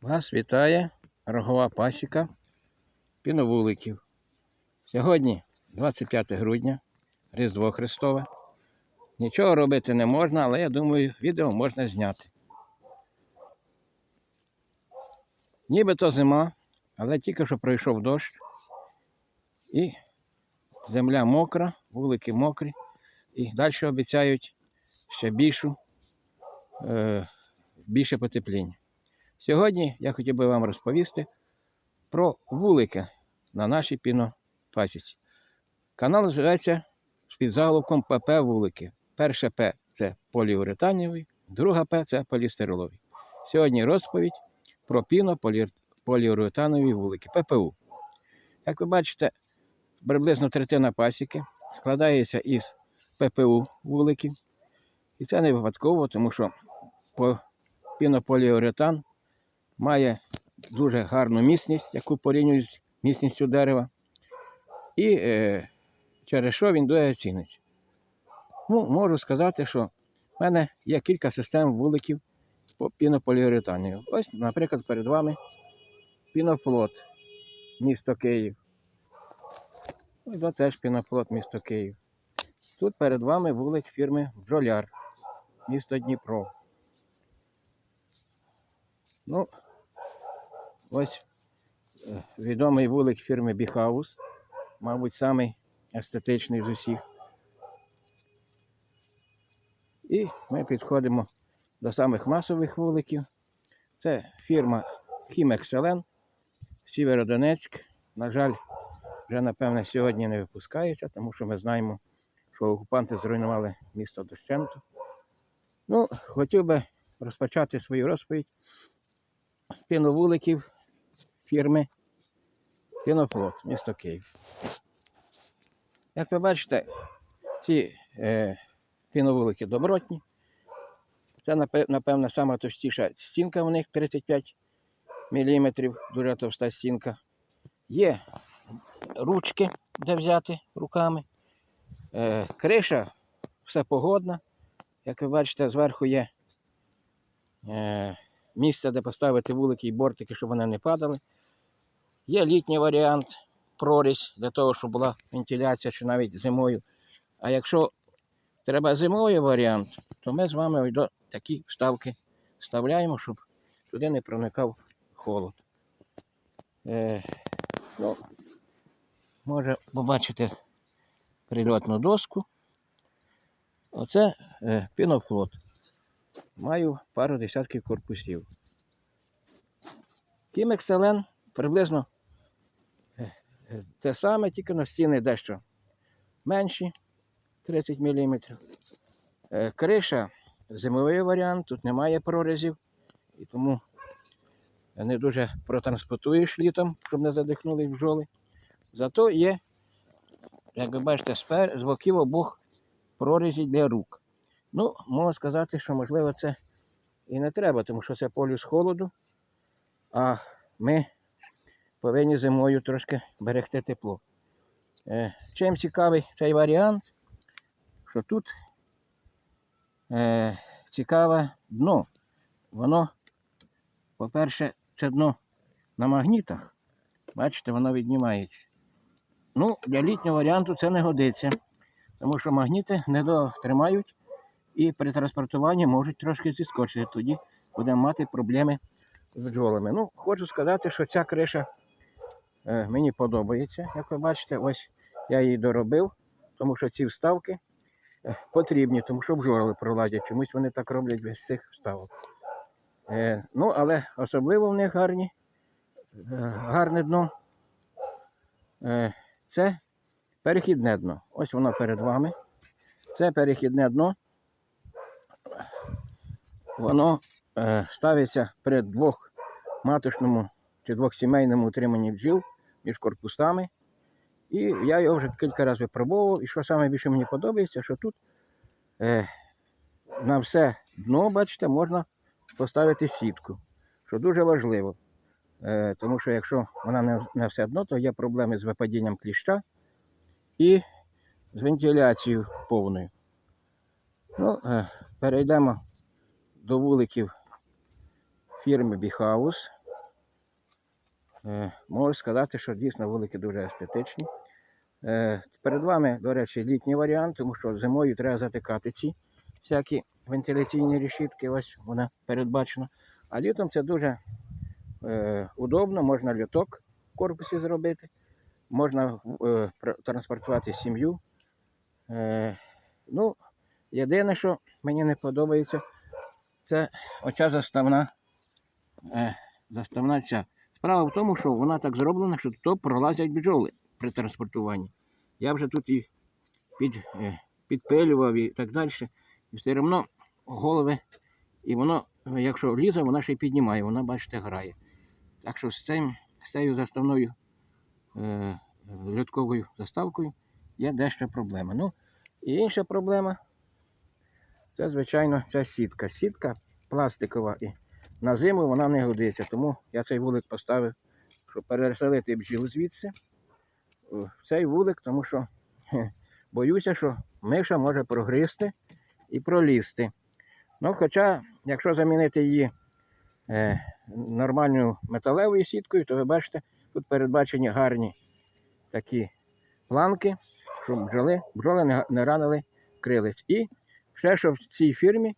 Вас вітає рогова пасіка піновуликів. Сьогодні 25 грудня, Різдво Христове. Нічого робити не можна, але я думаю, відео можна зняти. Нібито зима, але тільки що пройшов дощ. І земля мокра, вулики мокрі. І далі обіцяють ще більшу, е, більше потепління. Сьогодні я хотів би вам розповісти про вулики на нашій пінопасіці. Канал називається під заголовком ПП вулики. Перше П це поліуретановий, друга П це полістироловий. Сьогодні розповідь про пінополіуретанові вулики ППУ. Як ви бачите, приблизно третина пасіки складається із ППУ вуликів. І це не випадково, тому що по- пінополіуретан має дуже гарну міцність, яку порівнюють з міцністю дерева. І е, через що він дуже ціниться. Ну, можу сказати, що в мене є кілька систем вуликів по пінополіуретані. Ось, наприклад, перед вами пінофлот, місто Київ. Ось теж пінофлот, місто Київ. Тут перед вами вулик фірми Бджоляр, місто Дніпро. Ну, ось е, відомий вулик фірми Біхаус, мабуть, самий естетичний з усіх. І ми підходимо до самих масових вуликів. Це фірма Хімекселен, Сєвєродонецьк. На жаль, вже напевне сьогодні не випускається, тому що ми знаємо, що окупанти зруйнували місто дощенту. Ну, хотів би розпочати свою розповідь з піновуликів фірми Пінофлот, місто Київ. Як ви бачите, ці е, піновулики добротні. Це, напевно, сама товстіша стінка у них 35 мм, дуже товста стінка. Є ручки, де взяти руками. Е, криша все погодна. Як ви бачите, зверху є е, місце, де поставити вулики і бортики, щоб вони не падали. Є літній варіант, прорізь для того, щоб була вентиляція чи навіть зимою. А якщо треба зимовий варіант, то ми з вами такі вставки вставляємо, щоб туди не проникав холод. Е, ну, може побачити прильотну доску. Оце е, пінофлот. Маю пару десятків корпусів. Хімекселен приблизно те саме, тільки на стіни дещо менші 30 мм. Криша зимовий варіант, тут немає прорізів, і тому не дуже протранспортуєш літом, щоб не задихнули бджоли. Зато є, як ви бачите, з боків обох прорізі для рук. Ну, можу сказати, що можливо це і не треба, тому що це полюс холоду, а ми повинні зимою трошки берегти тепло. Е, чим цікавий цей варіант, що тут е, цікаве дно. Воно, по-перше, це дно на магнітах. Бачите, воно віднімається. Ну, для літнього варіанту це не годиться, тому що магніти не дотримають і при транспортуванні можуть трошки зіскочити. Тоді будемо мати проблеми з бджолами. Ну, хочу сказати, що ця криша мені подобається. Як ви бачите, ось я її доробив, тому що ці вставки е, потрібні, тому що бджоли проладять. Чомусь вони так роблять без цих вставок. Е, ну, але особливо в них гарні, е, гарне дно. Е, це перехідне дно. Ось воно перед вами. Це перехідне дно. Воно е, ставиться при двохматочному чи двохсімейному утриманні бджіл між корпусами. І я його вже кілька разів випробовував. І що саме більше мені подобається, що тут е, на все дно, бачите, можна поставити сітку, що дуже важливо. Е, тому що якщо вона не на все дно, то є проблеми з випадінням кліща і з вентиляцією повною. Ну, е, перейдемо до вуликів фірми Біхаус. Е, можу сказати, що дійсно вулики дуже естетичні. Е, перед вами, до речі, літній варіант, тому що зимою треба затикати ці всякі вентиляційні решітки, ось вона передбачена. А літом це дуже е, удобно, можна льоток в корпусі зробити, можна транспортувати сім'ю. Ну, єдине, що мені не подобається, це оця заставна, заставна ця. Справа в тому, що вона так зроблена, що тут пролазять бджоли при транспортуванні. Я вже тут їх під, е, підпилював і так далі. І все одно голови, і воно, якщо лізе, вона ще й піднімає, вона, бачите, грає. Так що з, цим, з цією заставною е, льотковою заставкою є дещо проблема. Ну, і інша проблема це, звичайно, ця сітка. Сітка пластикова і на зиму вона не годиться. Тому я цей вулик поставив, щоб переселити бджіл звідси в цей вулик, тому що боюся, що миша може прогризти і пролізти. Ну, хоча, якщо замінити її е, нормальною металевою сіткою, то ви бачите, тут передбачені гарні такі планки, щоб бджоли, бджоли не, не ранили крилець. І ще що в цій фірмі,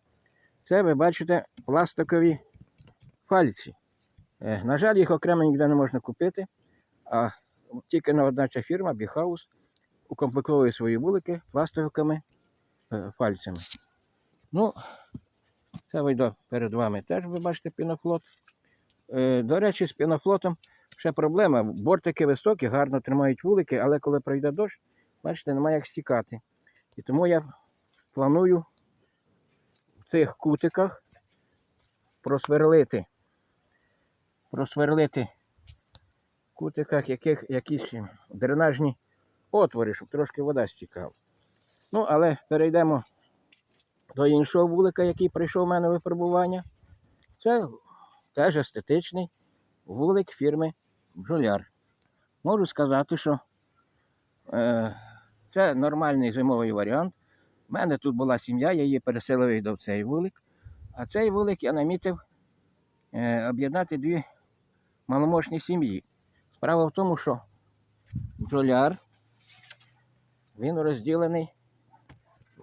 це ви бачите пластикові пальці. Е, на жаль, їх окремо ніде не можна купити, а тільки на одна ця фірма, Біхаус, укомплектовує свої вулики пластиковими е, пальцями. Ну, це вийде перед вами теж, ви бачите, пінофлот. Е, до речі, з пінофлотом ще проблема. Бортики високі, гарно тримають вулики, але коли пройде дощ, бачите, немає як стікати. І тому я планую в цих кутиках просверлити. Просверлити кутиках яких, якісь дренажні отвори, щоб трошки вода стікала. Ну, але перейдемо до іншого вулика, який прийшов у мене випробування. Це теж естетичний вулик фірми Бджоляр. Можу сказати, що е, це нормальний зимовий варіант. У мене тут була сім'я, я її переселив до цей вулик. А цей вулик я намітив е, об'єднати дві маломощні сім'ї. Справа в тому, що бджоляр він розділений,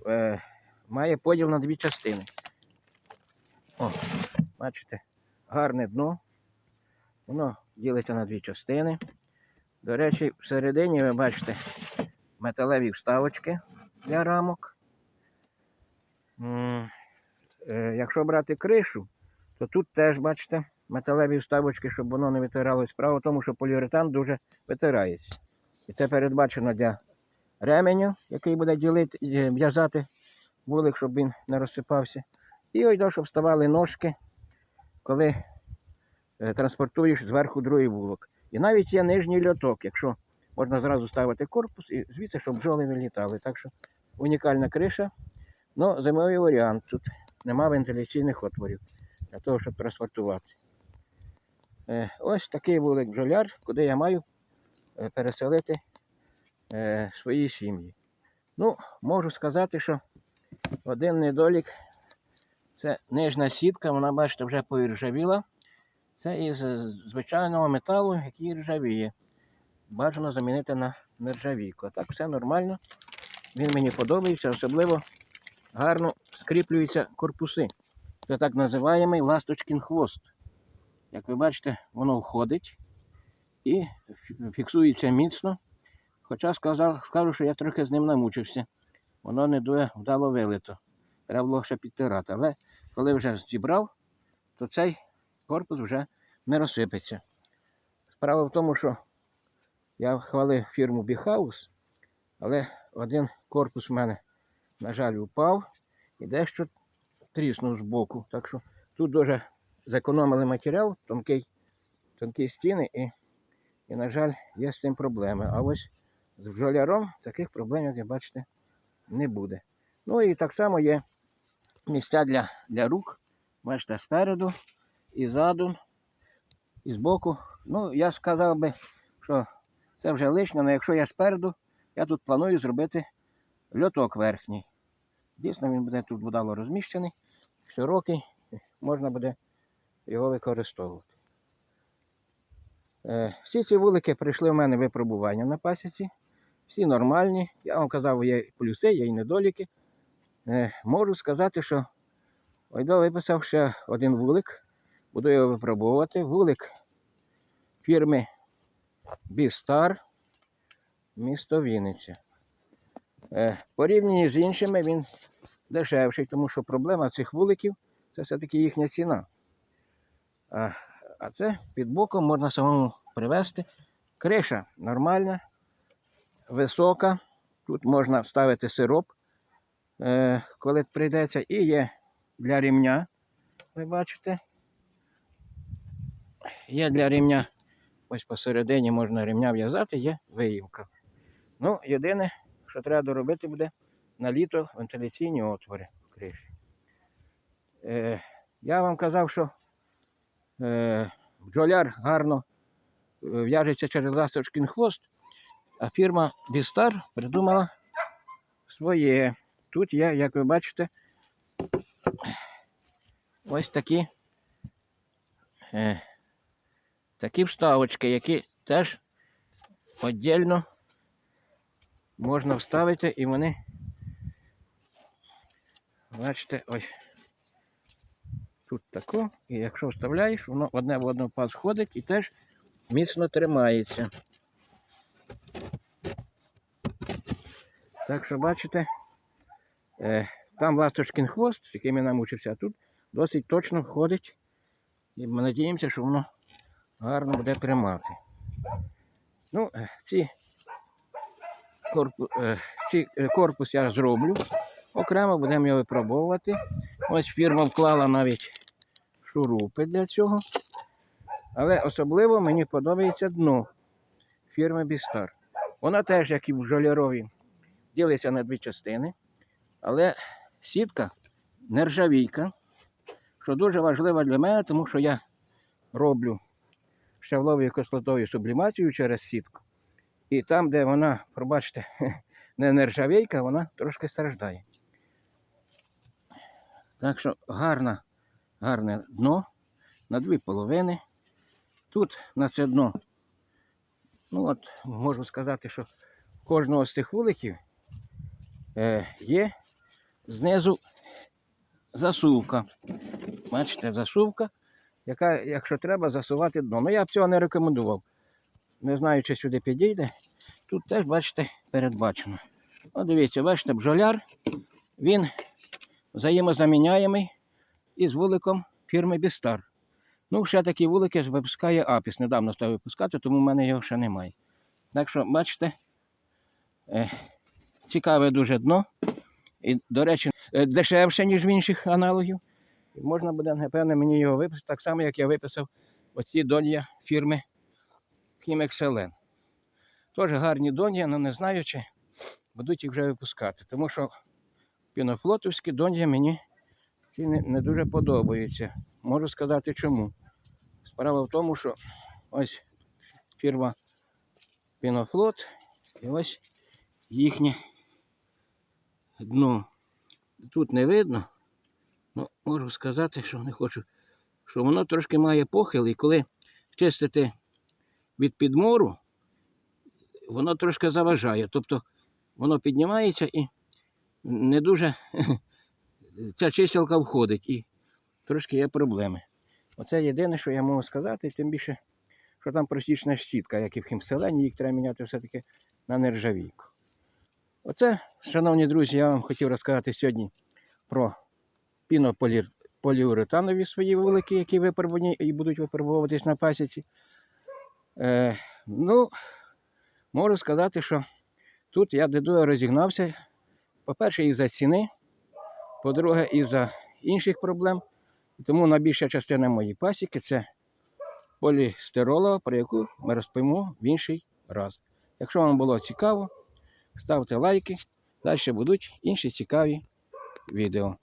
е, має поділ на дві частини. О, бачите, гарне дно. Воно ділиться на дві частини. До речі, всередині ви бачите металеві вставочки для рамок. Е, Якщо брати кришу, то тут теж бачите металеві вставочки, щоб воно не витиралось. Справа в тому, що поліуретан дуже витирається. І це передбачено для ременю, який буде ділити, е, в'язати вулик, щоб він не розсипався. І ось щоб вставали ножки, коли е, транспортуєш зверху другий вулок. І навіть є нижній льоток, якщо можна зразу ставити корпус і звідси, щоб бджоли не літали. Так що унікальна криша. Ну, зимовий варіант. Тут нема вентиляційних отворів для того, щоб транспортувати. Е, ось такий вулик бджоляр, куди я маю е, переселити е, свої сім'ї. Ну, можу сказати, що один недолік це нижня сітка, вона, бачите, вже поіржавіла. Це із звичайного металу, який ржавіє. Бажано замінити на нержавійку. А так все нормально. Він мені подобається, особливо гарно скріплюються корпуси. Це так називаємий ласточкін хвост. Як ви бачите, воно входить і фіксується міцно. Хоча сказав, скажу, що я трохи з ним намучився. Воно не дуже вдало вилито. Треба було ще підтирати. Але коли вже зібрав, то цей корпус вже не розсипеться. Справа в тому, що я хвалив фірму Біхаус, але один корпус в мене, на жаль, упав і дещо тріснув з боку. Так що тут дуже зекономили матеріал, тонкий, тонкі стіни, і, і, на жаль, є з цим проблеми. А ось з бджоляром таких проблем, як ви бачите, не буде. Ну і так само є місця для, для рук. Бачите, спереду і ззаду, і збоку. Ну, я сказав би, що це вже лишнє, але якщо я спереду, я тут планую зробити льоток верхній. Дійсно, він буде тут будало розміщений. Широкий, можна буде його використовувати. Е, Всі ці вулики прийшли в мене випробування на пасіці. Всі нормальні. Я вам казав, є плюси, є і недоліки. Е, Можу сказати, що Ойдо виписав ще один вулик. Буду його випробовувати. Вулик фірми Бістар, місто Вінниця. Е, Порівняно з іншими він дешевший, тому що проблема цих вуликів це все-таки їхня ціна. А, а це під боком можна самому привезти. Криша нормальна, висока. Тут можна ставити сироп, е, коли прийдеться, і є для рівня. Ви бачите? Є для рівня, ось посередині можна рівня в'язати, є виїмка. Ну, єдине, що треба доробити буде на літо вентиляційні отвори в криші. Е, я вам казав, що е, бджоляр гарно е, в'яжеться через ласточкин хвост, а фірма Бістар придумала своє. Тут є, як ви бачите, ось такі, е, такі вставочки, які теж віддільно можна вставити і вони, бачите, ось тут тако, і якщо вставляєш, воно одне в одну паз ходить і теж міцно тримається. Так що бачите, е, там ласточкин хвост, яким я намучився, а тут досить точно ходить. І ми надіємося, що воно гарно буде тримати. Ну, е, ці корпус, ці, е, корпус я зроблю. Окремо будемо його випробовувати. Ось фірма вклала навіть шурупи для цього. Але особливо мені подобається дно фірми Бістар. Вона теж, як і в жолірові, ділиться на дві частини. Але сітка нержавійка, що дуже важливо для мене, тому що я роблю щавловою кислотою сублімацію через сітку. І там, де вона, пробачте, не нержавійка, вона трошки страждає. Так що гарна, гарне дно на дві половини. Тут на це дно, ну от можу сказати, що кожного з цих вуликів е, є знизу засувка. Бачите, засувка, яка, якщо треба, засувати дно. Ну я б цього не рекомендував. Не знаю, чи сюди підійде. Тут теж, бачите, передбачено. О, дивіться, бачите, бджоляр, він взаємозаміняємий із вуликом фірми Бістар. Ну, ще такі вулики випускає Апіс. Недавно став випускати, тому в мене його ще немає. Так що, бачите, е, цікаве дуже дно. І, до речі, е, дешевше, ніж в інших аналогів. Можна буде, напевно, мені його виписати, так само, як я виписав оці донья фірми Хімекселен. Теж гарні донья, але не знаю, чи будуть їх вже випускати. Тому що пінофлотовські донья мені ці не, дуже подобаються. Можу сказати чому. Справа в тому, що ось фірма Пінофлот і ось їхнє дно. Тут не видно, але можу сказати, що не хочу, що воно трошки має похил, і коли чистити від підмору, воно трошки заважає. Тобто воно піднімається і не дуже ця чистілка входить і трошки є проблеми. Оце єдине, що я можу сказати, тим більше, що там просічна щітка, як і в хімселені, їх треба міняти все-таки на нержавійку. Оце, шановні друзі, я вам хотів розказати сьогодні про пінополіуретанові свої вулики, які випробувані і будуть випробовуватись на пасіці. Е, ну, можу сказати, що тут я дедуя розігнався. По-перше, із-за ціни, по-друге, із-за інших проблем. Тому найбільша частина моєї пасіки це полістиролова, про яку ми розповімо в інший раз. Якщо вам було цікаво, ставте лайки. Далі будуть інші цікаві відео.